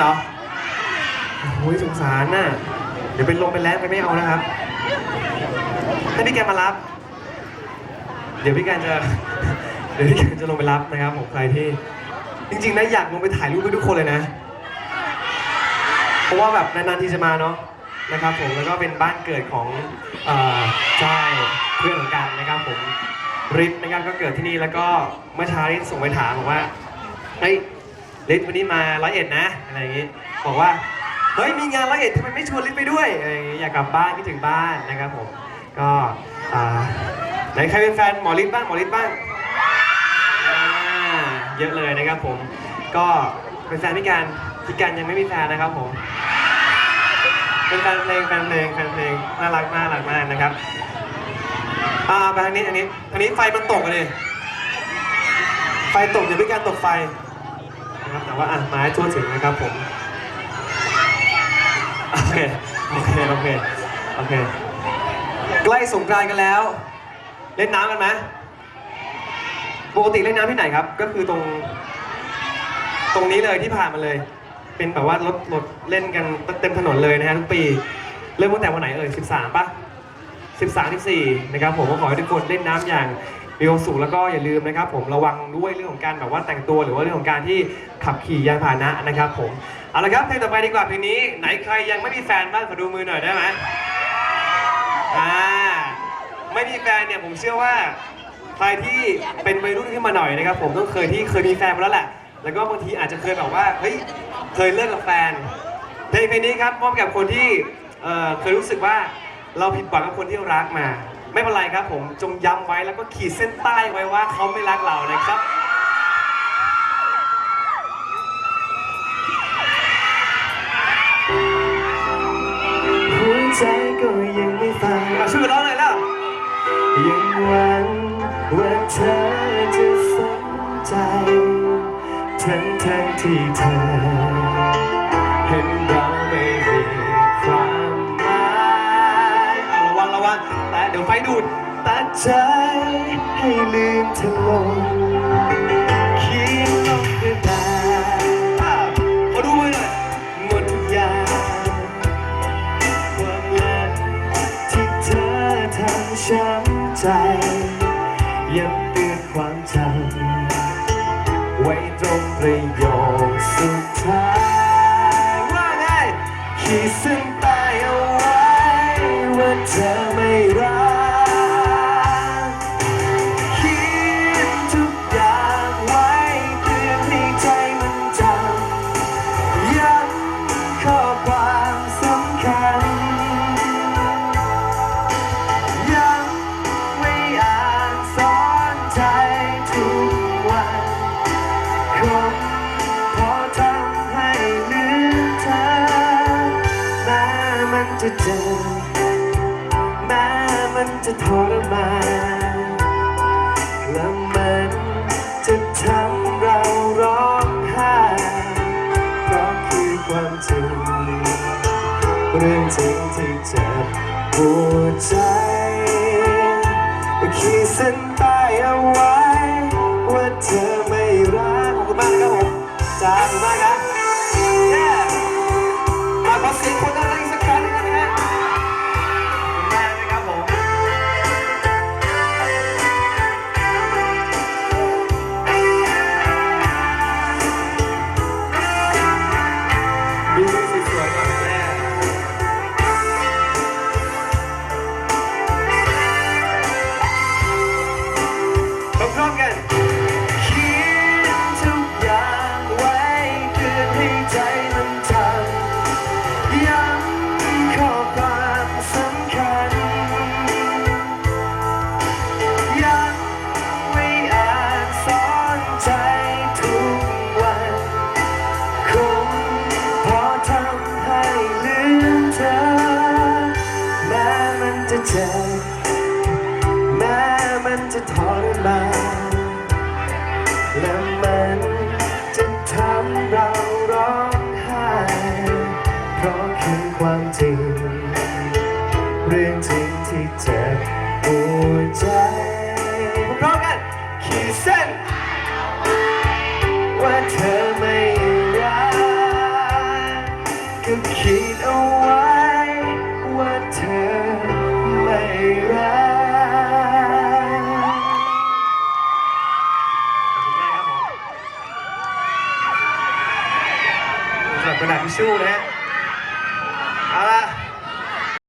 เหรอโอ้ยสงสารน่ะ เดี๋ยวเป็นลมเป็นแรงไปไม่เอานะครับ ให้พี่แกมารับ เดี๋ยวพี่แกจะ เดี๋ยวพี่แกจะลงไปรับนะครับผมใครที่ จริงๆนะอยากลงไปถ่ายรูปให้ทุกคนเลยนะ เพราะว่าแบบนานๆทีจะมาเนาะนะครับผมแล้วก็เป็นบ้านเกิดของเออใช่เพื่อนของกันนะครับผมริทนะครับก็เกิดที่นี่แล้วก็เมื่อเช้านี้ส่งไปถามบอกว่าเฮ้ย ริทวันนี้มาร้อยเอ็ดนะอะไรอย่างงี้บอกว่าเฮ้ยมีงานร้อยเอ็ดทำไมไม่ชวนริทไปด้วยอะไรอย่างงี้อยากกลับบ้านคิดถึงบ้านนะครับผมก็อ่าไหนใครเป็นแฟนหมอริทบ้างหมอริทบ้างอ่าเยอะเลยนะครับผมก็เป็นแฟนพี่การพี่การยังไม่มีแฟนนะครับผม เป็นแฟนเพลงแฟนเพลงแฟนเพลงน่ารักมากน่ารักมากนะครับอ่าไปทางนี้อันนี้อันนี้ไฟมันตกเลยไฟตกอย่าด้วยการตกไฟ นะครับแต่ว่าอะมาให้ทั่วถึงนะครับผมโอเคโอเคโอเคโอเคใกล้สงกรานต์กันแล้ว เล่นน้ำกันไหมปกติเล่นน้ำที่ไหนครับ ก็คือตรงตรงนี้เลยที่ผ่านมาเลย เป็นแบบว่ารถรถเล่นกันเต็มถนนเลยนะฮะทุกปี เริ่มตั้งแต่วันไหนเอ่ย 13ป่ะ 13 14 นะครับผมก็ขอให้ทุกคนเล่นน้ำอย่าง มีความสุขแล้วก็อย่าลืมนะครับ ผมระวังด้วยเรื่องของการแบบว่าแต่งตัวหรือว่าเรื่องของการที่ขับขี่ยานพาหนะนะครับ ผมเอาละครับเพลงต่อไปดีกว่าเพลงนี้ ไหนใครยังไม่มีแฟนบ้างขอดูมือหน่อยได้ไหมอ่าไม่มีแฟนเนี่ยผมเชื่อว่าใครที่เป็นวัยรุ่นขึ้นมาหน่อยนะครับ ผมต้องเคยที่เคยมีแฟนมาแล้วแหละ แล้วก็บางทีอาจจะเคยแบบว่าเฮ้ยเคยเลิกกับแฟนเพลงเพลงนี้ครับมอบกับคนที่เเคยรู้สึกว่าเราผิดหวังกับคนที่รักมา ไม่เป็นไรครับผมจงย้ำไว้แล้วก็ขีดเส้นใต้ไว้ว่าเขาไม่รักเรานะครับ หัวใจก็ยังไม่ฟังมาช่วยกันร้องหน่อยแล้ว ยังหวังว่าเธอจะสนใจ ทั้งทั้งๆที่เธอ เห็นเรา เดี๋ยวไฟดูด ตัดใจให้ลืมเธอลงเขียนลงกระดาษอ้าวขอดูมือหน่อยหมดทุกอย่างความรักที่เธอทำช้ำใจ ยับเตือนความจำไว้ตรงประโยคสุดท้าย ว่าไงขีดเส้นใต้เอาไว้ว่าเธอไม่รัก ทุกวันคงพอทำให้ลืมเธอแม้มันจะเจ็บแม้มันจะทรมานและมันจะทำเราร้องไห้เพราะคือความจริงเรื่องจริงที่เจ็บปวดใจขีดเส้นใต้เอาไว้ รื่องทิ้งที่เจ็บปวดใจพร้อมกันขีดเส้น ว่าเธอไม่รักก็คิดเอาไว้ว่าเธอไม่รักขอบคุณมากครับผมสำหรับกระดาษทิชชู่นะฮะเอาละ